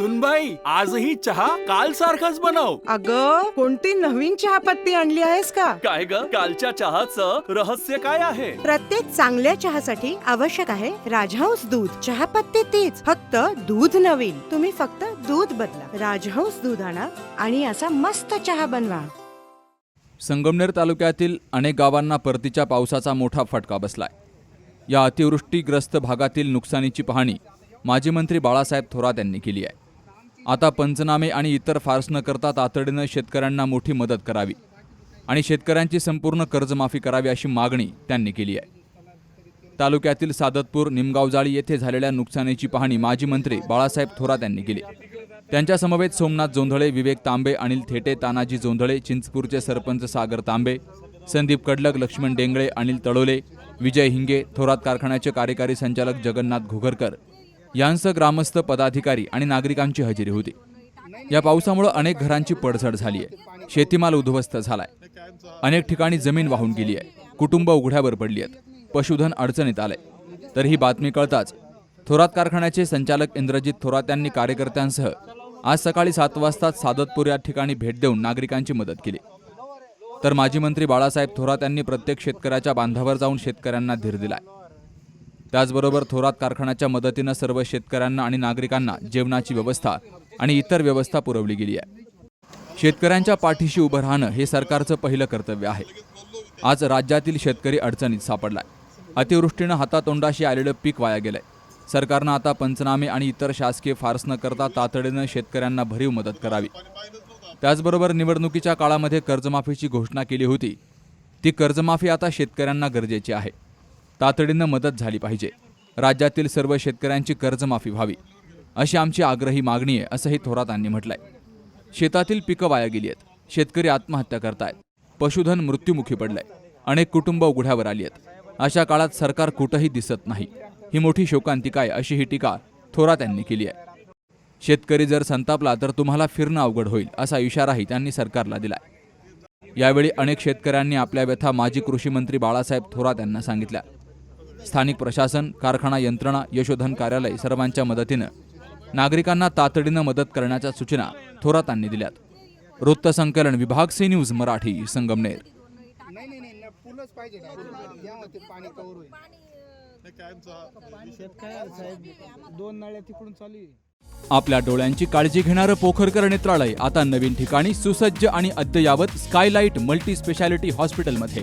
सुनबाई आजही चहा काल सारखाच बनव. अग कोणती नवीन चहापत्ती आणली आहेस का? काय ग? कालच्या चहाचं रहस्य काय आहे? प्रत्येक चांगल्या चहासाठी आवश्यक आहे राजहंस दूध. चहापत्ती तीच फक्त दूध नवीन. तुम्ही फक्त दूध बदला. राजहंस दूध आणा आणि असा मस्त चहा बनवा. संगमनेर तालुक्यातील अनेक गावांना परतीच्या पावसाचा मोठा फटका बसलाय. या अतिवृष्टीग्रस्त भागातील नुकसानीची पाहणी माजी मंत्री बाळासाहेब थोरात यांनी केली आहे. आता पंचनामे आणि इतर फार्स न करता तातडीनं शेतकऱ्यांना मोठी मदत करावी आणि शेतकऱ्यांची संपूर्ण कर्जमाफी करावी अशी मागणी त्यांनी केली आहे. तालुक्यातील सादतपूर निमगावजाळी येथे झालेल्या नुकसानीची पाहणी माजी मंत्री बाळासाहेब थोरात यांनी केली त्यांच्या समवेत सोमनाथ जोंधळे विवेक तांबे अनिल थेटे तानाजी जोंधळे चिंचपूरचे सरपंच सागर तांबे संदीप कडलक लक्ष्मण डेंगळे अनिल तळोले विजय हिंगे थोरात कारखान्याचे कार्यकारी संचालक जगन्नाथ घुगरकर यांसह ग्रामस्थ पदाधिकारी आणि नागरिकांची हजेरी होती. या पावसामुळे अनेक घरांची पडझड झाली आहे शेतीमाल उद्ध्वस्त झालाय. अनेक ठिकाणी जमीन वाहून गेली आहे कुटुंब उघड्यावर पडली आहेत पशुधन अडचणीत आलंय. तर ही बातमी कळताच थोरात कारखान्याचे संचालक इंद्रजित थोरात यांनी कार्यकर्त्यांसह आज सकाळी सात वाजता सादतपूर या ठिकाणी भेट देऊन नागरिकांची मदत केली. तर माजी मंत्री बाळासाहेब थोरात यांनी प्रत्येक शेतकऱ्याच्या बांधावर जाऊन शेतकऱ्यांना धीर दिलाय. त्याचबरोबर थोरात कारखान्याच्या मदतीनं सर्व शेतकऱ्यांना आणि नागरिकांना जेवणाची व्यवस्था आणि इतर व्यवस्था पुरवली गेली आहे. शेतकऱ्यांच्या पाठीशी उभं राहणं हे सरकारचं पहिलं कर्तव्य आहे. आज राज्यातील शेतकरी अडचणीत सापडलाय. अतिवृष्टीनं हातातोंडाशी आलेलं पीक वाया गेलंय. सरकारनं आता पंचनामे आणि इतर शासकीय फारस न करता तातडीनं शेतकऱ्यांना भरीव मदत करावी. त्याचबरोबर निवडणुकीच्या काळामध्ये कर्जमाफीची घोषणा केली होती. ती कर्जमाफी आता शेतकऱ्यांना गरजेची आहे. तातडीनं मदत झाली पाहिजे. राज्यातील सर्व शेतकऱ्यांची कर्जमाफी व्हावी अशी आमची आग्रही मागणी आहे असंही थोरातांनी म्हटलंय. शेतातील पिकं वाया गेली आहेत शेतकरी आत्महत्या करतायत. पशुधन मृत्युमुखी पडलंय. अनेक कुटुंब उघड्यावर आली आहेत अशा काळात सरकार कुठंही दिसत नाही. ही मोठी शोकांतिका आहे अशी ही टीका थोरात यांनी केली आहे. शेतकरी जर संतापला तर तुम्हाला फिरणं अवघड होईल असा इशाराही त्यांनी सरकारला दिलाय. यावेळी अनेक शेतकऱ्यांनी आपल्या व्यथा माजी कृषी मंत्री बाळासाहेब थोरात यांना सांगितल्या. स्थानिक प्रशासन कारखाना यंत्रणा यशोधन कार्यालय सर्वांच्या मदतीनं नागरिकांना तातडीनं मदत करण्याच्या सूचना थोरातांनी दिल्यात. वृत्तसंकलन विभाग सी न्यूज मराठी संगमनेर. नाही नाही नाही नाही, पुलंच पाहिजे direct. यामध्ये पाणी कवर होईल. शेतकऱ्याला साहेब? दोन नळ्या तिकडून चालू आहे. आपल्या डोळ्यांची काळजी घेणारं पोखरकर नेत्रालय आता नवीन ठिकाणी सुसज्ज आणि अद्ययावत स्कायलाइट मल्टी स्पेशालिटी हॉस्पिटलमध्ये.